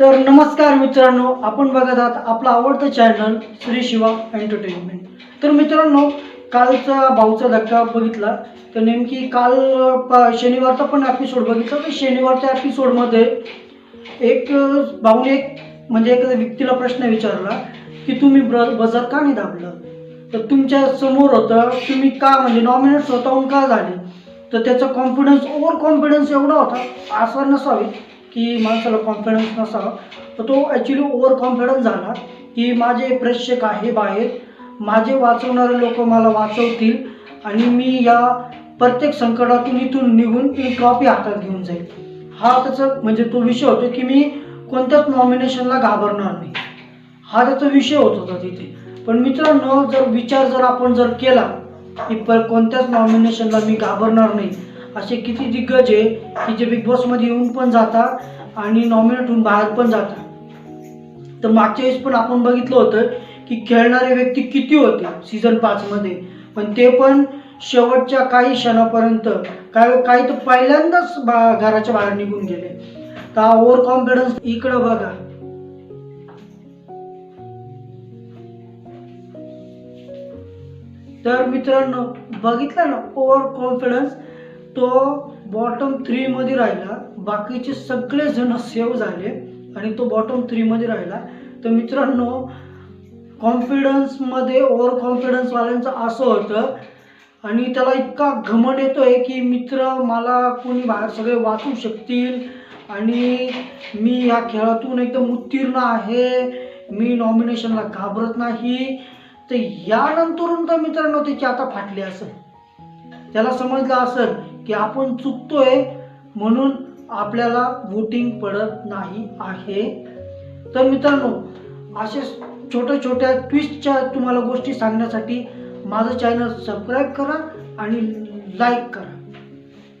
तर नमस्कार मित्रांनो आपण बघत आहात आपलं आवडतं चॅनल श्री शिवा एंटरटेनमेंट तर मित्रांनो कालचा भाऊचा धक्का बघितला. तर नेमकी काल प- शनिवारचा पण एपिसोड बघितला. तर शनिवारच्या एपिसोडमध्ये एक भाऊने एक म्हणजे एखाद्या व्यक्तीला प्रश्न विचारला की तुम्ही ब्र बजर का नाही दाबलं? तर तुमच्यासमोर होतं तुम्ही का म्हणजे नॉमिनेट स्वतःहून का झाले? तर त्याचा कॉन्फिडन्स ओव्हर कॉन्फिडन्स एवढा होता असा नसावे. की माणसाला कॉन्फिडन्स नसावा. तर तो ॲक्च्युली ओव्हर कॉन्फिडन्स झाला की माझे प्रेक्षक आहे बाहेर. माझे वाचवणारे लोक मला वाचवतील आणि मी या प्रत्येक संकटातून इथून निघून ती ट्रॉफी हातात घेऊन जाईल. हा त्याचा म्हणजे तो विषय होतो की मी कोणत्याच नॉमिनेशनला घाबरणार नाही. हा त्याचा विषय होत होता तिथे. पण मित्रांनो जर विचार जर आपण जर केला की पर कोणत्याच नॉमिनेशनला मी घाबरणार नाही असे किती दिग्गज आहे की जे बिग बॉसमध्ये येऊन पण जातात आणि नॉमिनेट होऊन बाहेर पण जातात. तर मागच्या वेळेस पण आपण बघितलं होतं की खेळणारे व्यक्ती किती होते सीझन पाचमध्ये पण ते पण शेवटच्या काही क्षणापर्यंत काय हो, काही तर पहिल्यांदाच बा घराच्या बाहेर निघून गेले. तर ओव्हर कॉन्फिडन्स इकडं बघा. तर मित्रांनो बघितलं ना ओव्हर कॉन्फिडन्स तो बॉटम थ्रीमध्ये राहिला. बाकीचे सगळेजण सेव्ह झाले आणि तो बॉटम थ्रीमध्ये राहिला. तर मित्रांनो कॉन्फिडन्समध्ये ओव्हर कॉन्फिडन्सवाल्यांचं असं होतं. आणि त्याला इतका घमंड येतो आहे की मित्र मला कोणी बाहेर सगळे वाचू शकतील. आणि मी या खेळातून एकदम उत्तीर्ण आहे. मी नॉमिनेशनला घाबरत नाही. तर यानंतरून तर मित्रांनो त्याची आता फाटली असेल. त्याला समजलं असेल की आपण चुकतोय म्हणून आपल्याला वोटिंग पडत नाही आहे. तर मित्रांनो असे छोट्या छोट्या ट्विस्टच्या तुम्हाला गोष्टी सांगण्यासाठी माझं चॅनल सबस्क्राईब करा आणि लाईक करा.